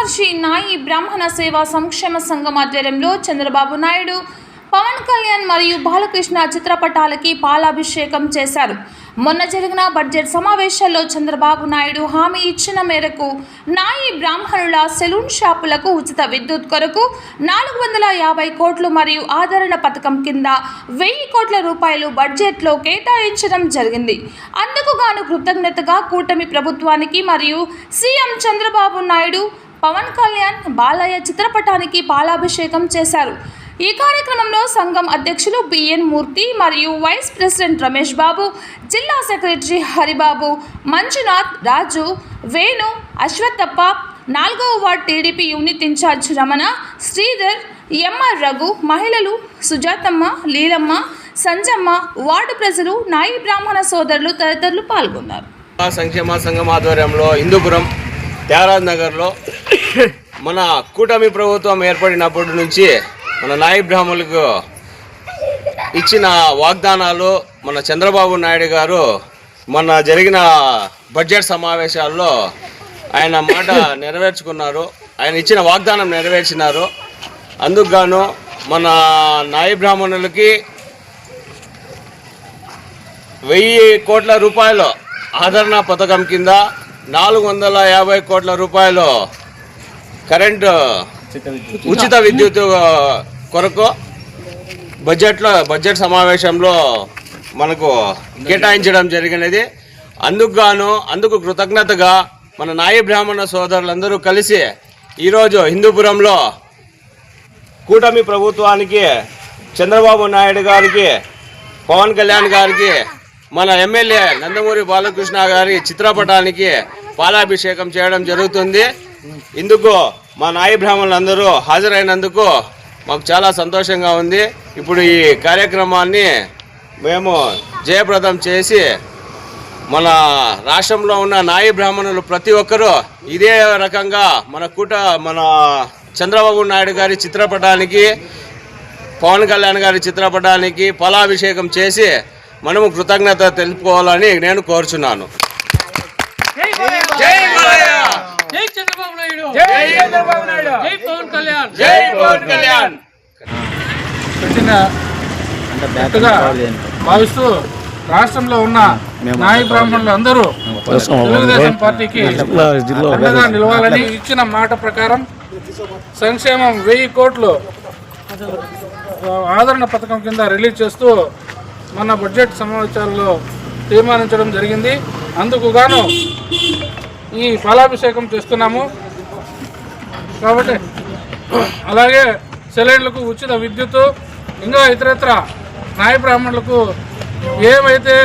మహర్షి నాయి బ్రాహ్మణ సేవా సంక్షేమ సంఘం ఆధ్వర్యంలో చంద్రబాబు నాయుడు పవన్ కళ్యాణ్ మరియు బాలకృష్ణ చిత్రపటాలకి పాలాభిషేకం చేశారు. మొన్న జరిగిన బడ్జెట్ సమావేశాల్లో చంద్రబాబు నాయుడు హామీ ఇచ్చిన మేరకు నాయి బ్రాహ్మణుల సెలూన్ షాపులకు ఉచిత విద్యుత్ కొరకు నాలుగు వందల యాభై కోట్లు మరియు ఆదరణ పథకం కింద వెయ్యి కోట్ల రూపాయలు బడ్జెట్లో కేటాయించడం జరిగింది. అందుకు గాను కృతజ్ఞతగా కూటమి ప్రభుత్వానికి మరియు సీఎం చంద్రబాబు నాయుడు పవన్ కళ్యాణ్ బాలయ్య చిత్రపటానికి పాలాభిషేకం చేశారు. ఈ కార్యక్రమంలో సంఘం అధ్యక్షులు బిఎన్ మూర్తి మరియు వైస్ ప్రెసిడెంట్ రమేష్ బాబు జిల్లా సెక్రటరీ హరిబాబు మంజునాథ్ రాజు వేణు అశ్వత్థప్ప నాలుగవ ward TDP unit incharge Ramana Sridhar MR Raghu మహిళలు సుజాతమ్మ లీలమ్మ సంజమ్మ వార్డు ప్రజలు నాయి బ్రాహ్మణ సోదరులు తదితరులు పాల్గొన్నారు. సంక్షేమ సంఘం ఆధ్వర్యంలో హిందూపురం త్యాగరాజ్ నగర్లో మన కూటమి ప్రభుత్వం ఏర్పడినప్పటి నుంచి మన నాయి బ్రాహ్మణులకు ఇచ్చిన వాగ్దానాలు మన చంద్రబాబు నాయుడు గారు మన జరిగిన బడ్జెట్ సమావేశాల్లో ఆయన మాట నెరవేర్చుకున్నారు. ఆయన ఇచ్చిన వాగ్దానం నెరవేర్చినారు. అందుకుగాను మన నాయి బ్రాహ్మణులకి వెయ్యి కోట్ల రూపాయలు ఆదరణ పథకం కింద నాలుగు వందల యాభై కోట్ల రూపాయలు కరెంటు ఉచిత విద్యుత్ కొరకు బడ్జెట్లో బడ్జెట్ సమావేశంలో మనకు కేటాయించడం జరిగినది. అందుకు గాను అందుకు కృతజ్ఞతగా మన నాయి బ్రాహ్మణ సోదరులందరూ కలిసి ఈరోజు హిందూపురంలో కూటమి ప్రభుత్వానికి చంద్రబాబు నాయుడు గారికి పవన్ కళ్యాణ్ గారికి మన ఎమ్మెల్యే నందమూరి బాలకృష్ణ గారి చిత్రపటానికి పాలాభిషేకం చేయడం జరుగుతుంది. ఇందుకు మా నాయి బ్రాహ్మణులందరూ హాజరైనందుకు మాకు చాలా సంతోషంగా ఉంది. ఇప్పుడు ఈ కార్యక్రమాన్ని మేము జయప్రదం చేసి మన రాష్ట్రంలో ఉన్న నాయి బ్రాహ్మణులు ప్రతి ఒక్కరూ ఇదే రకంగా మన కూట మన చంద్రబాబు నాయుడు గారి చిత్రపటానికి పవన్ కళ్యాణ్ గారి చిత్రపటానికి ఫలాభిషేకం చేసి మనము కృతజ్ఞత తెలుపుకోవాలని నేను కోరుచున్నాను. జై చంద్రబాబు నాయుడు. జై చంద్రబాబు నాయుడు! జై పవన్ కళ్యాణ్. జై పవన్ కళ్యాణ్. పెట్టిన భావిస్తూ రాష్ట్రంలో ఉన్న నాయ బ్రాహ్మణులు అందరూ తెలుగుదేశం పార్టీకి అండగా నిలవాలని ఇచ్చిన మాట ప్రకారం సంక్షేమం వెయ్యి కోట్లు ఆదరణ పథకం కింద రిలీజ్ చేస్తూ మన బడ్జెట్ సమావేశాల్లో తీర్మానించడం జరిగింది. అందుకు గాను ఈ ఫలాభిషేకం చేస్తున్నాము. కాబట్టి అలాగే సెలైన్లకు ఉచిత విద్యుత్ ఇంకా ఇతరత్ర నాయ బ్రాహ్మణులకు ఏమైతే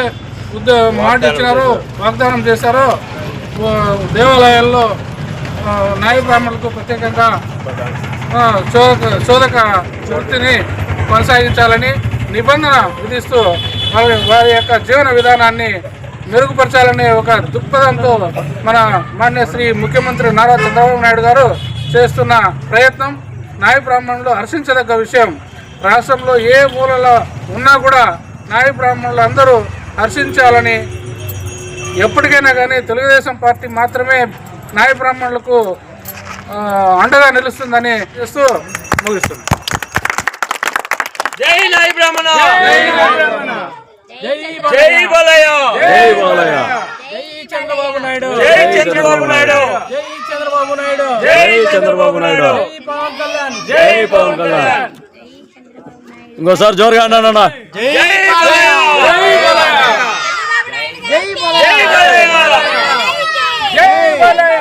ఉద్ద మాట ఇచ్చినారో వాగ్దానం చేశారో దేవాలయాల్లో ఆ, నాయ బ్రాహ్మణులకు ప్రత్యేకంగా చోదక చోదక వృత్తిని కొనసాగించాలని నిబంధన విధిస్తూ వారి వారి యొక్క జీవన విధానాన్ని మెరుగుపరచాలనే ఒక దృక్పథంతో మన మాన్య శ్రీ ముఖ్యమంత్రి నారా చంద్రబాబు నాయుడు గారు చేస్తున్న ప్రయత్నం నాయ బ్రాహ్మణులు హర్షించదగ్గ విషయం. రాష్ట్రంలో ఏ మూలలో ఉన్నా కూడా నాయ బ్రాహ్మణులు అందరూ హర్షించాలని ఎప్పటికైనా కానీ తెలుగుదేశం పార్టీ మాత్రమే నాయ బ్రాహ్మణులకు అండగా నిలుస్తుందని చేస్తూ ముగిస్తున్నాను జై నాయి బ్రాహ్మణ! జై జై బాలయ్య జై బాలయ్య జై చంద్రబాబు నాయుడు జై చంద్రబాబు నాయుడు జై చంద్రబాబు నాయుడు జై చంద్రబాబు నాయుడు జై పవన్ కళ్యాణ్ జై పవన్ కళ్యాణ్ ఇంకోసారి జోరుగా అన్నానన్న జై బాలయ్య జై బాలయ్య జై బాలయ్య జై బాలయ్య